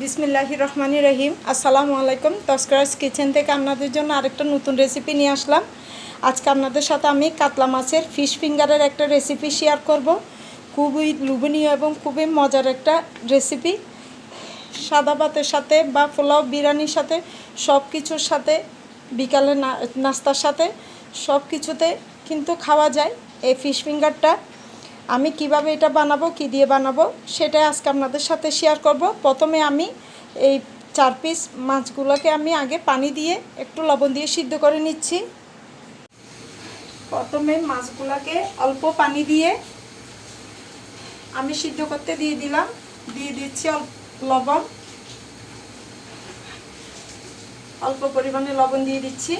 বিসমিল্লাহি রহমানি রহিম। আসসালামু আলাইকুম। তস্করাজ কিচেন থেকে আপনাদের জন্য আরেকটা নতুন রেসিপি নিয়ে আসলাম। আজকে আপনাদের সাথে আমি কাতলা মাছের ফিশ ফিঙ্গারের একটা রেসিপি শেয়ার করব। খুবই লোভনীয় এবং খুবই মজার একটা রেসিপি সাদা ভাতের সাথে বা পোলাও বিরিয়ানির সাথে সব কিছুর সাথে, বিকালে নাস্তার সাথে সব কিছুতে কিন্তু খাওয়া যায়। এই ফিশ ফিঙ্গারটা আমি কীভাবে এটা বানাবো, কি দিয়ে বানাবো সেটা আজকে আপনাদের সাথে শেয়ার করব। প্রথমে আমি এই চার পিস মাছগুলোকে আমি আগে পানি দিয়ে একটু লবণ দিয়ে সিদ্ধ করে নিচ্ছি। প্রথমে মাছগুলোকে অল্প পানি দিয়ে আমি সিদ্ধ করতে দিয়ে দিলাম, দিয়ে দিচ্ছি অল্প লবণ। অল্প পরিমাণে লবণ দিয়ে দিচ্ছি।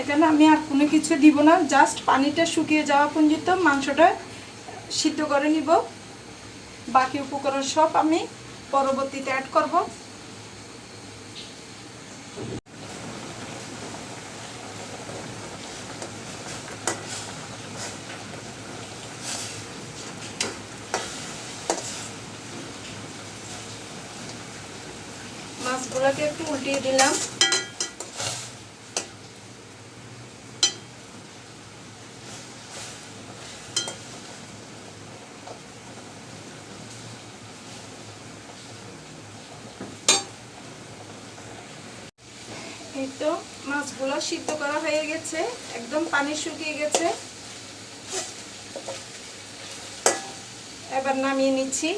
এখানে আমি আর কোনো কিছু দিব না জাস্ট পানিটা শুকিয়ে যাওয়া পর্যন্ত মাংসটা সিদ্ধ করে নিব। বাকি উপকরণ সব আমি পরবর্তীতে অ্যাড করব। মাছগুলোকে একটু উল্টিয়ে দিলাম। তো মাছগুলো সিদ্ধ করা হয়ে গেছে, একদম পানি শুকিয়ে গেছে। এবার নামিয়ে নিচ্ছি।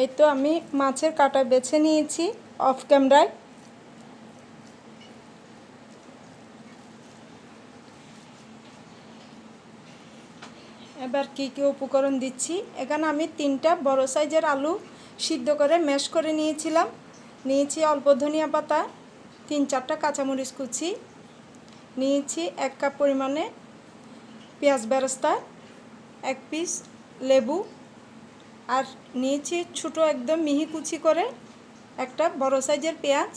এই তো আমি মাছের কাটা বেছে নিয়েছি অফ ক্যামেরায়। এবার কি কি উপকরণ দিচ্ছি? এখানে আমি তিনটা বড় সাইজের আলু সিদ্ধ করে ম্যাশ করে নিয়েছিলাম। নিয়েছি অল্প ধনিয়া পাতা, তিন চারটা কাঁচামরিচ কুচি, নিয়েছি এক কাপ পরিমাণে পেঁয়াজ বেরস্তা, এক পিস লেবু আর নিয়েছি ছোটো একদম মিহি কুচি করে একটা বড় সাইজের পেঁয়াজ।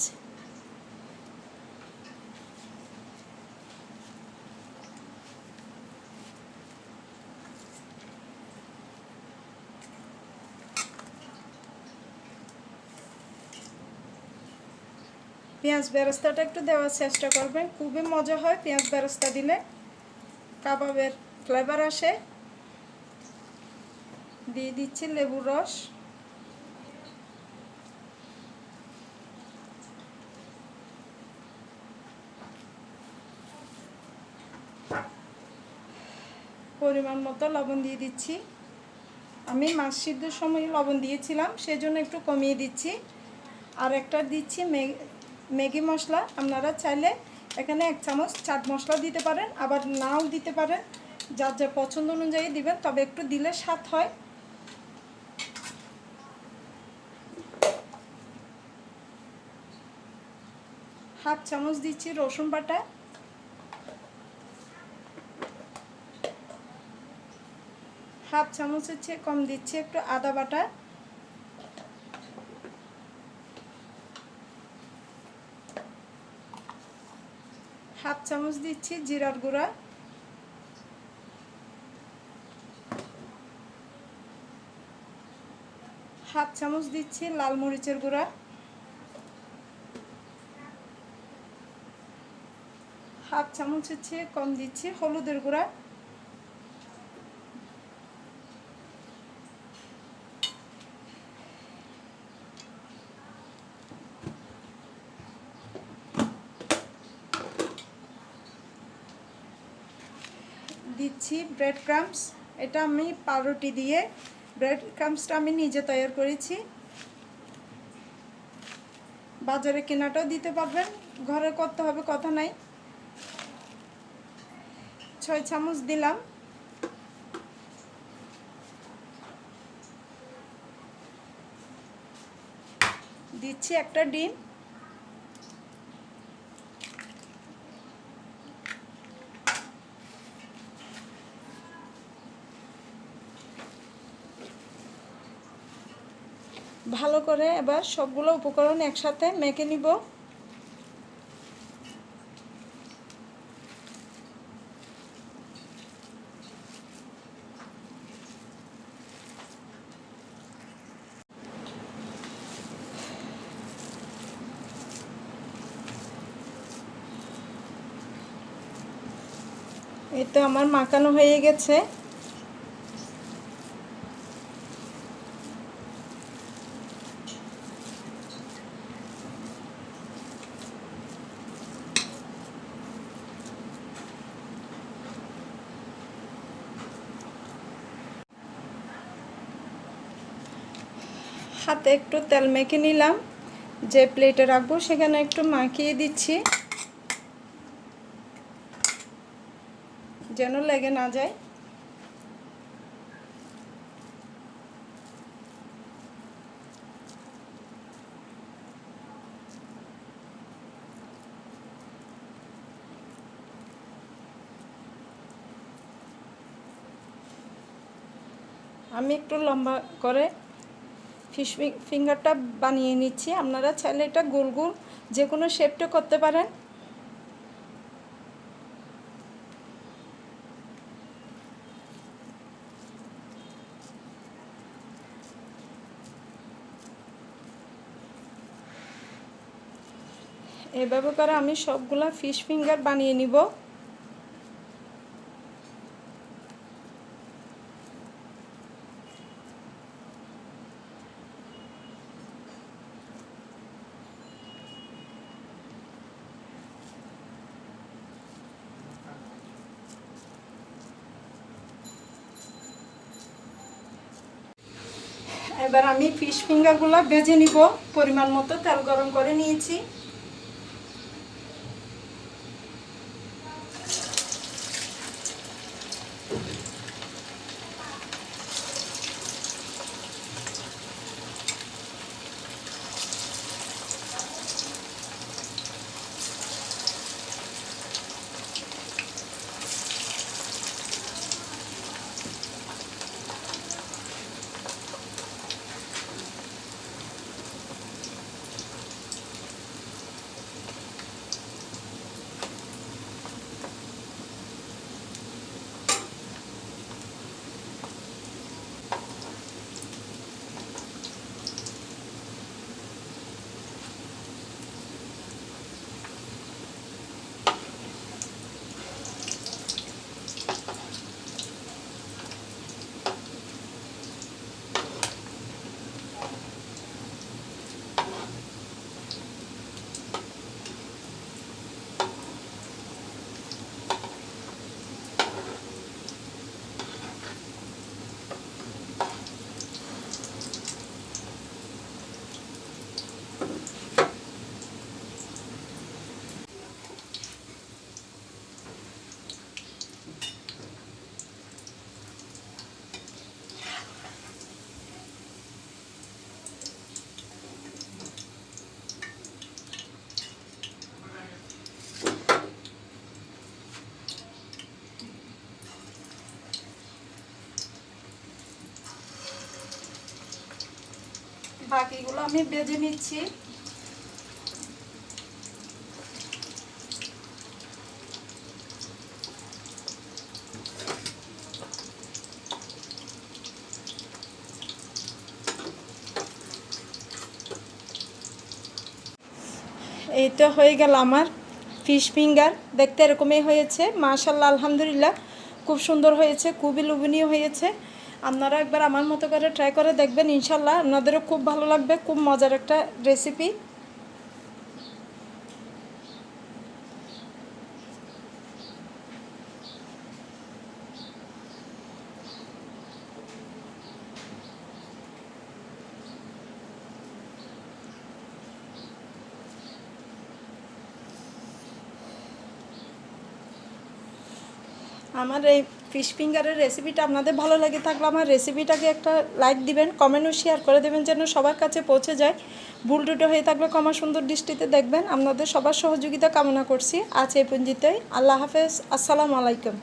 পেঁয়াজ বেরস্তাটা একটু দেওয়ার চেষ্টা করবেন। খুবই মজা হয় পেঁয়াজ বেরস্তা দিলে। কাবাবের ফ্লেভার আসে। দিয়ে দিচ্ছি লেবুর রস। পরিমাণ মতো লবণ দিয়ে দিচ্ছি। আমি মাছ সিদ্ধর সময় লবণ দিয়েছিলাম, সেজন্য একটু কমিয়ে দিচ্ছি। আর একটা দিচ্ছি ম্যাগি মশলা আপনারা চাইলে এখানে এক চামচ চাট মশলা দিতে পারেন, আবার নাও দিতে পারেন। যার যা পছন্দ অনুযায়ী দিবেন, তবে একটু দিলে স্বাদ হয়। হাফ চামচ দিচ্ছি রসুন বাটা। হাফ চামচের চেয়ে কম দিচ্ছি একটু আদা বাটা। হাফ চামচ দিচ্ছি জিরার গুঁড়া। হাফ চামচ দিচ্ছি লাল মরিচের গুঁড়া। হাফ চামচ হচ্ছে কম দিচ্ছি হলুদের গুঁড়া। দিচ্ছি ব্রেড ক্রামস এটা আমি পাউরুটি দিয়ে ব্রেড ক্রামসটা আমি নিজে তৈরি করেছি। বাজারে কেনাটাও দিতে পারবেন, ঘরে করতে হবে কথা নাই। ছয় চামচ দিলাম। দিচ্ছি একটা ডিম। ভালো করে এবার সবগুলো উপকরণ একসাথে মেখে নিব। এই তো আমার মাখানো হয়ে গেছে। হাতে একটু তেল মেখে নিলাম। যে প্লেটে রাখব সেখানে একটু মাখিয়ে দিচ্ছি। যেন লেগে না যায়। আমি একটু লম্বা করে ফিশ ফিঙ্গারটা বানিয়ে নিচ্ছি। আপনারা চাইলে এটা গোল গোল যে কোনো শেপটা করতে পারেন। এভাবে করে আমি সবগুলা ফিশ ফিঙ্গার বানিয়ে নিব। এবার আমি ফিশ ফিঙ্গারগুলো ভেজে নিব পরিমাণ মতো তেল গরম করে নিয়েছি। বাকিগুলো আমি বেজে নিচ্ছি। এই তো হয়ে গেল আমার ফিশ ফিঙ্গার দেখতে এরকমই হয়েছে, মাশাল্লাহ, আলহামদুলিল্লাহ। খুব সুন্দর হয়েছে, খুবই লোভনীয় হয়েছে। আপনারা একবার আমার মতো করে ট্রাই করে দেখবেন, ইনশাল্লাহ। আপনাদেরও খুব ভালো লাগবে, খুব মজার একটা রেসিপি আমার এই ফিশ ফিঙ্গারের রেসিপিটা আপনাদের ভালো লাগে থাকলে আমার রেসিপিটাকে একটা লাইক দিবেন কমেন্টও শেয়ার করে দেবেন যেন সবার কাছে পৌঁছে যায়। ভুল টুটো হয়ে থাকলে কমা সুন্দর দৃষ্টিতে দেখবেন। আপনাদের সবার সহযোগিতা কামনা করছি। আছে এই পঞ্জিতেই আল্লাহ হাফেজ। আসসালামু আলাইকুম।